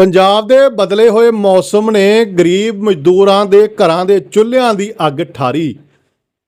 ਪੰਜਾਬ ਦੇ ਬਦਲੇ ਹੋਏ ਮੌਸਮ ਨੇ ਗਰੀਬ ਮਜ਼ਦੂਰਾਂ ਦੇ ਘਰਾਂ ਦੇ ਚੁੱਲ੍ਹਿਆਂ ਦੀ ਅੱਗ ਠਾਰੀ।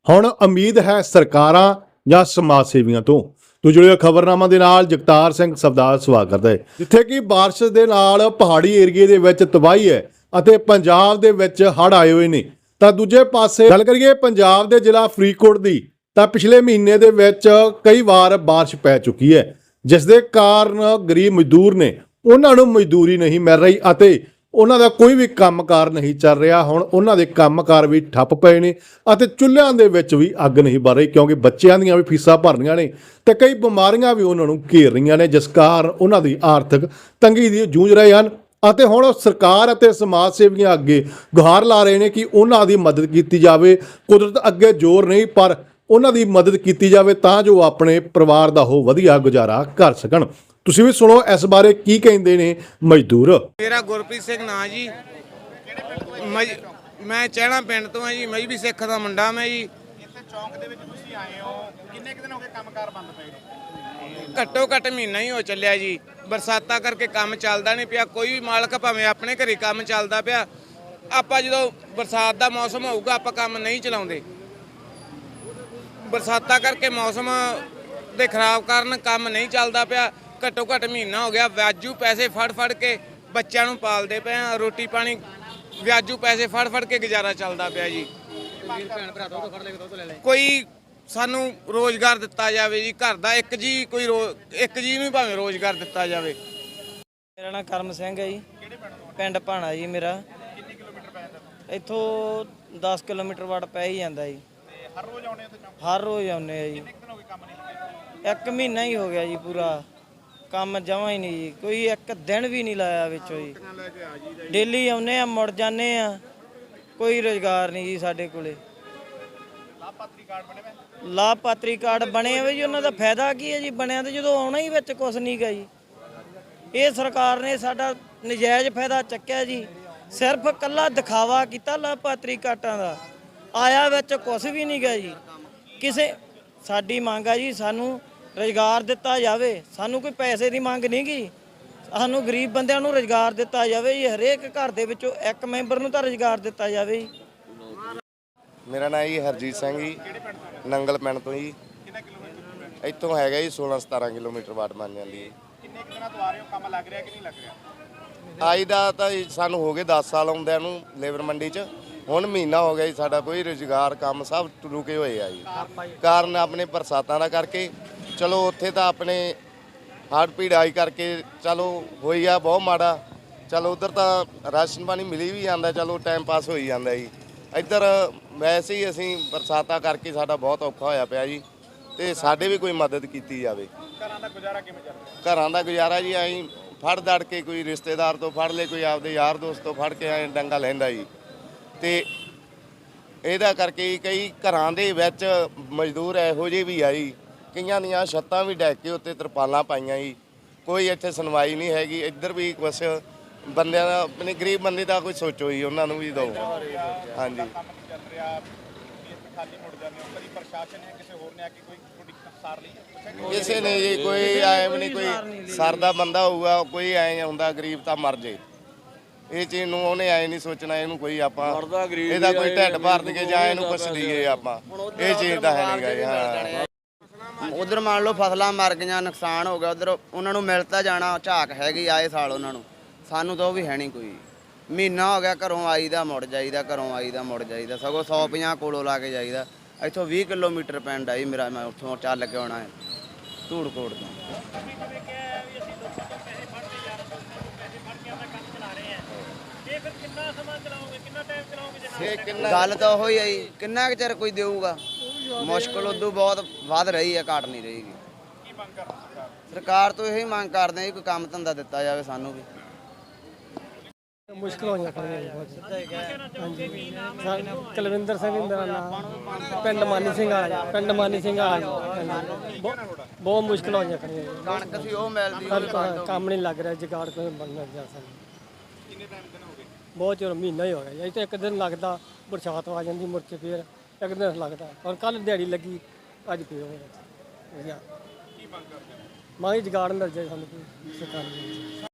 ਹੁਣ ਉਮੀਦ ਹੈ ਸਰਕਾਰਾਂ ਜਾਂ ਸਮਾਜ ਸੇਵੀਆਂ ਤੋਂ। ਤੋਂ ਜੁੜੇ ਖਬਰਨਾਮਾ ਦੇ ਨਾਲ ਜਗਤਾਰ ਸਿੰਘ ਸਬਦਾਰ ਸਵਾਗਤ ਕਰਦਾ ਹੈ। ਜਿੱਥੇ ਕਿ ਬਾਰਿਸ਼ ਦੇ ਨਾਲ ਪਹਾੜੀ ਏਰੀਏ ਦੇ ਵਿੱਚ ਤਬਾਹੀ ਹੈ ਅਤੇ ਪੰਜਾਬ ਦੇ ਵਿੱਚ ਹੜ੍ਹ ਆਏ ਹੋਏ ਨੇ। ਤਾਂ ਦੂਜੇ ਪਾਸੇ ਗੱਲ ਕਰੀਏ ਪੰਜਾਬ ਦੇ ਜ਼ਿਲ੍ਹਾ ਫਰੀਦਕੋਟ ਦੀ, ਤਾਂ ਪਿਛਲੇ ਮਹੀਨੇ ਦੇ ਵਿੱਚ ਕਈ ਵਾਰ ਬਾਰਿਸ਼ ਪੈ ਚੁੱਕੀ ਹੈ। ਜਿਸ ਦੇ ਕਾਰਨ ਗਰੀਬ ਮਜ਼ਦੂਰ ਨੇ ਉਹਨਾਂ ਨੂੰ ਮਜ਼ਦੂਰੀ ਨਹੀਂ ਮਿਲ ਰਹੀ ਅਤੇ ਉਹਨਾਂ ਦਾ ਕੋਈ ਵੀ ਕੰਮਕਾਰ ਨਹੀਂ ਚੱਲ ਰਿਹਾ। ਹੁਣ ਉਹਨਾਂ ਦੇ ਕੰਮਕਾਰ ਵੀ ਠੱਪ ਪਏ ਨੇ ਅਤੇ ਚੁੱਲ੍ਹਿਆਂ ਦੇ ਵਿੱਚ ਵੀ ਅੱਗ ਨਹੀਂ ਬਲ ਰਹੀ ਕਿਉਂਕਿ ਬੱਚਿਆਂ ਦੀਆਂ ਵੀ ਫੀਸਾਂ ਭਰਨੀਆਂ ਨੇ ਤੇ ਕਈ ਬਿਮਾਰੀਆਂ ਵੀ ਉਹਨਾਂ ਨੂੰ ਘੇਰ ਰਹੀਆਂ ਨੇ, ਜਿਸ ਕਾਰਨ ਉਹਨਾਂ ਦੀ ਆਰਥਿਕ ਤੰਗੀ ਦੀ ਜੂਝ ਰਹੇ ਹਨ। ਅਤੇ ਹੁਣ ਉਹ ਸਰਕਾਰ ਅਤੇ ਸਮਾਜ ਸੇਵੀਆਂ ਅੱਗੇ ਗੁਹਾਰ ਲਾ ਰਹੇ ਨੇ ਕਿ ਉਹਨਾਂ ਦੀ ਮਦਦ ਕੀਤੀ ਜਾਵੇ। ਕੁਦਰਤ ਅੱਗੇ ਜ਼ੋਰ ਨਹੀਂ, ਪਰ ਉਹਨਾਂ ਦੀ ਮਦਦ ਕੀਤੀ ਜਾਵੇ ਤਾਂ ਜੋ ਆਪਣੇ ਪਰਿਵਾਰ ਦਾ ਉਹ ਵਧੀਆ ਗੁਜ਼ਾਰਾ ਕਰ ਸਕਣ। ਤੁਸੀਂ ਵੀ ਸੁਣੋ ਇਸ ਬਾਰੇ ਕੀ ਕਹਿੰਦੇ ਨੇ ਮਜ਼ਦੂਰ। ਮੇਰਾ ਗੁਰਪ੍ਰੀਤ ਸਿੰਘ ਨਾਂ ਜੀ। ਮੈਂ ਚਹਿਣਾ ਪਿੰਡ ਤੋਂ ਹਾਂ ਜੀ ਮੈਂ ਵੀ ਸਿੱਖ ਦਾ ਮੁੰਡਾ ਮੈਂ ਜੀ। ਇੱਥੇ ਚੌਂਕ ਦੇ ਵਿੱਚ ਤੁਸੀਂ ਆਏ ਹੋ ਕਿੰਨੇ ਦਿਨ ਹੋ ਗਏ ਕੰਮਕਾਰ ਬੰਦ ਪਏ ਘੱਟੋ ਘੱਟ ਮਹੀਨਾ ਹੀ ਹੋ ਚੱਲਿਆ ਜੀ। ਬਰਸਾਤਾਂ ਕਰਕੇ ਕੰਮ ਚੱਲਦਾ ਨਹੀਂ ਪਿਆ, ਕੋਈ ਵੀ ਮਾਲਕ ਭਾਵੇਂ ਆਪਣੇ ਘਰੇ ਕੰਮ ਚੱਲਦਾ ਪਿਆ, ਆਪਾਂ ਜਦੋਂ ਬਰਸਾਤ ਦਾ ਮੌਸਮ ਹੋਊਗਾ, ਆਪਾਂ ਕੰਮ ਨਹੀਂ ਚਲਾਉਂਦੇ। ਬਰਸਾਤਾਂ ਕਰਕੇ ਮੌਸਮ ਦੇ ਖਰਾਬ ਕਾਰਨ ਕੰਮ ਨਹੀਂ ਚੱਲਦਾ ਪਿਆ ਘੱਟੋ ਘੱਟ ਮਹੀਨਾ ਹੋ ਗਿਆ ਵਿਆਜੂ ਪੈਸੇ ਫੜ ਫੜ ਕੇ ਬੱਚਿਆਂ ਨੂੰ ਪਾਲਦੇ ਪਏ ਆ ਰੋਟੀ ਪਾਣੀ ਵਿਆਜੂ ਪੈਸੇ ਫੜ ਫੜ ਕੇ ਗੁਜ਼ਾਰਾ ਚੱਲਦਾ ਪਿਆ ਜੀ। ਕੋਈ ਸਾਨੂੰ ਰੋਜ਼ਗਾਰ ਦਿੱਤਾ ਜਾਵੇ ਜੀ ਘਰ ਦਾ ਇੱਕ ਜੀ ਕੋਈ ਇੱਕ ਜੀ ਨੂੰ ਹੀ ਭਾਵੇਂ ਰੋਜ਼ਗਾਰ ਦਿੱਤਾ ਜਾਵੇ। ਮੇਰਾ ਨਾਮ ਕਰਮ ਸਿੰਘ ਹੈ ਜੀ। ਪਿੰਡ ਭਾਣਾ ਜੀ ਮੇਰਾ। ਕਿੰਨੇ ਕਿਲੋਮੀਟਰ ਪੈ ਜਾਂਦਾ ਇੱਥੋਂ 10 ਕਿਲੋਮੀਟਰ ਵਾਟ ਪੈ ਹੀ ਜਾਂਦਾ ਜੀ। ਤੇ ਹਰ ਰੋਜ਼ ਆਉਣੇ ਉੱਥੇ ਚੌਂਕ? ਹਰ ਰੋਜ਼ ਆਉਂਦੇ ਆ ਜੀ। ਕਿੰਨੇ ਕੁ ਦਿਨ ਹੋ ਗਏ ਕੰਮ ਨਹੀਂ ਲੱਗੇ ਇੱਕ ਮਹੀਨਾ ਹੀ ਹੋ ਗਿਆ ਜੀ ਪੂਰਾ। ਕੰਮ ਜਮਾ ਹੀ ਨਹੀਂ ਜੀ। ਕੋਈ ਇੱਕ ਦਿਨ ਵੀ ਨਹੀਂ ਲਾਇਆ ਵਿੱਚੋਂ ਜੀ। ਡੇਲੀ ਆਉਂਦੇ ਆ ਮੁੜ ਜਾਂਦੇ ਆ। ਕੋਈ ਰੋਜ਼ਗਾਰ ਨਹੀਂ ਜੀ ਸਾਡੇ ਕੋਲੇ। ਲਾਭਪਾਤਰੀ ਕਾਰਡ ਬਣੇ ਹੋਏ ਜੀ ਉਹਨਾਂ ਦਾ ਫਾਇਦਾ ਕੀ ਹੈ ਜੀ? ਬਣਿਆ ਤੇ ਜਦੋਂ ਆਉਣਾ ਹੀ ਵਿੱਚ ਕੁਝ ਨਹੀਂ ਗਾ ਜੀ। ਇਹ ਸਰਕਾਰ ਨੇ ਸਾਡਾ ਨਜਾਇਜ਼ ਫਾਇਦਾ ਚੱਕਿਆ ਜੀ। ਸਿਰਫ ਕੱਲਾ ਦਿਖਾਵਾ ਕੀਤਾ ਲਾਭਪਾਤਰੀ ਕਾਰਡਾਂ ਦਾ। ਆਇਆ ਵਿੱਚ ਕੁਝ ਵੀ ਨਹੀਂ ਗਾ ਜੀ। ਕਿਸੇ ਸਾਡੀ ਮੰਗ ਆ ਜੀ ਸਾਨੂੰ ਰੋਜ਼ਗਾਰ ਦਿੱਤਾ ਜਾਵੇ। ਸਾਨੂੰ ਕੋਈ ਪੈਸੇ ਦੀ ਮੰਗ ਨਹੀਂ ਗੀ। ਸਾਨੂੰ ਗਰੀਬ ਬੰਦਿਆਂ ਨੂੰ ਰੋਜ਼ਗਾਰ ਦਿੱਤਾ ਜਾਵੇ ਜੀ। ਹਰੇਕ ਘਰ ਦੇ ਵਿੱਚੋਂ ਇੱਕ ਮੈਂਬਰ ਨੂੰ ਤਾਂ ਰੋਜ਼ਗਾਰ ਦਿੱਤਾ ਜਾਵੇ ਜੀ। ਮੇਰਾ ਨਾਮ ਜੀ ਹਰਜੀਤ ਸਿੰਘ ਜੀ ਨੰਗਲ ਪਿੰਡ ਤੋਂ ਜੀ। ਕਿੰਨੇ ਇੱਥੋਂ ਹੈਗਾ ਜੀ 16 17 ਕਿਲੋਮੀਟਰ ਵਾਟ ਬਣ ਜਾਂਦੀ ਹੈ ਕਿੰਨੇ ਕੁ ਦਿਨਾਂ ਤੋਂ ਆ ਰਹੇ ਹੋ? ਕੰਮ ਲੱਗ ਰਿਹਾ ਕਿ ਨਹੀਂ ਲੱਗ ਰਿਹਾ? ਆਈ ਦਾ ਤਾਂ ਜੀ ਸਾਨੂੰ ਹੋ ਗਏ 10 ਸਾਲ ਆਉਂਦਿਆਂ ਨੂੰ ਲੇਬਰ ਮੰਡੀ 'ਚ। ਹੁਣ ਮਹੀਨਾ ਹੋ ਗਿਆ ਜੀ ਸਾਡਾ ਕੋਈ ਰੁਜ਼ਗਾਰ ਕੰਮ ਸਭ ਰੁਕੇ ਹੋਏ ਆ ਜੀ। ਕਾਰਨ ਆਪਣੇ ਬਰਸਾਤਾਂ ਦਾ ਕਰਕੇ ਚਲੋ ਉੱਥੇ ਤਾਂ ਆਪਣੇ ਹੜ੍ਹ ਪੀੜ ਆਈ ਕਰਕੇ ਚਲੋ ਹੋਈ ਆ ਬਹੁਤ ਮਾੜਾ। ਚਲੋ ਉਧਰ ਤਾਂ ਰਾਸ਼ਨ ਪਾਣੀ ਮਿਲੀ ਵੀ ਜਾਂਦਾ ਚਲੋ ਟਾਈਮ ਪਾਸ ਹੋਈ ਜਾਂਦਾ ਜੀ। ਇੱਧਰ ਵੈਸੇ ਹੀ ਅਸੀਂ ਬਰਸਾਤਾਂ ਕਰਕੇ ਸਾਡਾ ਬਹੁਤ ਔਖਾ ਹੋਇਆ ਪਿਆ ਜੀ ਤੇ ਸਾਡੇ ਵੀ ਕੋਈ ਮਦਦ ਕੀਤੀ ਜਾਵੇ। ਘਰਾਂ ਦਾ ਗੁਜ਼ਾਰਾ ਕਿਵੇਂ ਚੱਲ ਰਿਹਾ? ਘਰਾਂ ਦਾ ਗੁਜ਼ਾਰਾ ਜੀ ਐਂ ਫੜ ਦੜ ਕੇ ਕੋਈ ਰਿਸ਼ਤੇਦਾਰ ਤੋਂ ਫੜ ਲੇ ਕੋਈ ਆਪਦੇ ਯਾਰ ਦੋਸਤ ਤੋਂ ਫੜ ਕੇ ਐਂ ਡੰਗਾ ਲੈਂਦਾ ਜੀ। ਤੇ ਇਹਦਾ ਕਰਕੇ ਕਈ ਘਰਾਂ ਦੇ ਵਿੱਚ ਮਜ਼ਦੂਰ ਇਹੋ ਜਿਹੇ ਵੀ ਆ ਜੀ ਕਈਆਂ ਦੀਆਂ ਛੱਤਾਂ ਵੀ ਡੈਕ ਕੇ ਉੱਤੇ ਤਰਪਾਲਾਂ ਪਾਈਆਂ ਜੀ। ਕੋਈ ਇੱਥੇ ਸੁਣਵਾਈ ਨਹੀਂ ਹੈਗੀ। ਇੱਧਰ ਵੀ ਕੁਛ ਬੰਦਿਆਂ ਦਾ ਆਪਣੇ ਗਰੀਬ ਬੰਦੇ ਦਾ ਕੋਈ ਸੋਚੋ ਜੀ ਉਹਨਾਂ ਨੂੰ ਵੀ ਦਿਓ ਹਾਂਜੀ। ਕੰਮ ਨਹੀਂ ਚੱਲ ਰਿਹਾ ਵੀ ਇੱਥੇ ਖਾਲੀ ਮੁੜ ਜਾਂਦੇ ਹੋ ਕਦੀ ਪ੍ਰਸ਼ਾਸਨ ਨੇ ਕਿਸੇ ਹੋਰ ਨੇ ਆ ਕੇ ਕੋਈ ਤੁਹਾਡੀ ਸਾਰ ਲਈ ਹੈ? ਪੁੱਛਿਆ ਕਿ ਕਿਸੇ ਨੇ ਜੀ ਕੋਈ ਐ ਵੀ ਨਹੀਂ ਕੋਈ ਸਰਦਾ ਬੰਦਾ ਹੋਊਗਾ ਕੋਈ ਐ ਹੁੰਦਾ ਗਰੀਬ ਤਾਂ ਮਰ ਜੇ। ਇਹ ਚੀਜ਼ ਨੂੰ ਉਹਨੇ ਐ ਨਹੀਂ ਸੋਚਣਾ ਇਹਨੂੰ ਕੋਈ ਆਪਾਂ ਇਹਦਾ ਕੋਈ ਢਿੱਡ ਭਰ ਕੇ ਜਾਂ ਇਹਨੂੰ ਕੁਛ ਦਈਏ ਆਪਾਂ। ਇਹ ਚੀਜ਼ ਤਾਂ ਹੈ ਨਹੀਂਗਾ ਹਾਂ। ਉਧਰ ਮੰਨ ਲਓ ਫਸਲਾਂ ਮਰ ਗਈਆਂ ਨੁਕਸਾਨ ਹੋ ਗਿਆ ਉਧਰ ਉਹਨਾਂ ਨੂੰ ਮਿਲ ਤਾਂ ਜਾਣਾ ਝਾਕ ਹੈਗੀ ਆਏ ਸਾਲ ਉਹਨਾਂ ਨੂੰ। ਸਾਨੂੰ ਤਾਂ ਉਹ ਵੀ ਹੈ ਨਹੀਂ ਕੋਈ। ਮਹੀਨਾ ਹੋ ਗਿਆ ਘਰੋਂ ਆਈਦਾ ਮੁੜ ਜਾਈਦਾ ਘਰੋਂ ਆਈਦਾ ਮੁੜ ਜਾਈਦਾ ਸਗੋਂ 150 ਕੋਲੋਂ ਲਾ ਕੇ ਜਾਈਦਾ। ਇੱਥੋਂ 20 ਕਿਲੋਮੀਟਰ ਪਿੰਡ ਆਈ ਮੇਰਾ ਮੈਂ ਉੱਥੋਂ ਚੱਲ ਕੇ ਆਉਣਾ ਹੈ ਧੂੜਕੋਟ ਤੋਂ। ਇਹ ਕਿੰਨਾ ਗੱਲ ਤਾਂ ਉਹੀ ਹੈ ਜੀ ਕਿੰਨਾ ਕੁ ਚਿਰ ਕੋਈ ਦੇਊਗਾ? ਮੁਸ਼ਕਲ ਉਦੋਂ ਬਹੁਤ ਵੱਧ ਰਹੀ ਹੈ ਘਟ ਨਹੀਂ ਰਹੀਗੀ ਸਰਕਾਰ ਤੋਂ ਇਹੀ ਮੰਗ ਕਰਦੇ ਆ ਜੀ ਕੋਈ ਕੰਮ ਧੰਦਾ ਦਿੱਤਾ ਜਾਵੇ ਸਾਨੂੰ ਵੀ। ਮੁਸ਼ਕਲ ਹੋਈਆਂ ਖੜੀਆਂ ਜੀ ਬਹੁਤ। ਹਾਂਜੀ। ਸਾ- ਕੁਲਵਿੰਦਰ ਸਿੰਘ ਮੇਰਾ ਨਾਮ। ਪਿੰਡ ਮਾਨੀ ਸਿੰਘ ਆ ਜੀ। ਪਿੰਡ ਮਾਨੀ ਸਿੰਘ ਜੀ। ਹਾਂਜੀ। ਬਹੁ- ਬਹੁਤ ਮੁਸ਼ਕਲ ਹੋਈਆਂ ਖੜੀਆਂ ਜੀ। ਕਣਕ ਸੀ ਉਹ ਮਿਲਦੀ ਕ- ਕੰਮ ਨਹੀਂ ਲੱਗ ਰਿਹਾ ਜਗਾੜ ਕੋਈ ਬਣਨਾ ਜਾ ਸਾਨੂੰ ਬਹੁਤ ਚਿਰ ਮਹੀਨਾ ਹੀ ਹੋ ਗਿਆ ਜੀ। ਇੱਥੇ ਇੱਕ ਦਿਨ ਲੱਗਦਾ ਬਰਸਾਤ ਆ ਜਾਂਦੀ ਮੁੜ ਕੇ ਫੇਰ ਇੱਕ ਦਿਨ ਲੱਗਦਾ। ਔਰ ਕੱਲ ਦਿਹਾੜੀ ਲੱਗੀ, ਅੱਜ ਫੇਰ ਹੋ ਕੀ ਮੰਗ ਕਰਦੇ ਮੰਗ ਜਗਾੜ ਮਿਲ ਜਾਏ ਸਾਨੂੰ ਕੋਈ। ਸਰਕਾਰ ਨੂੰ।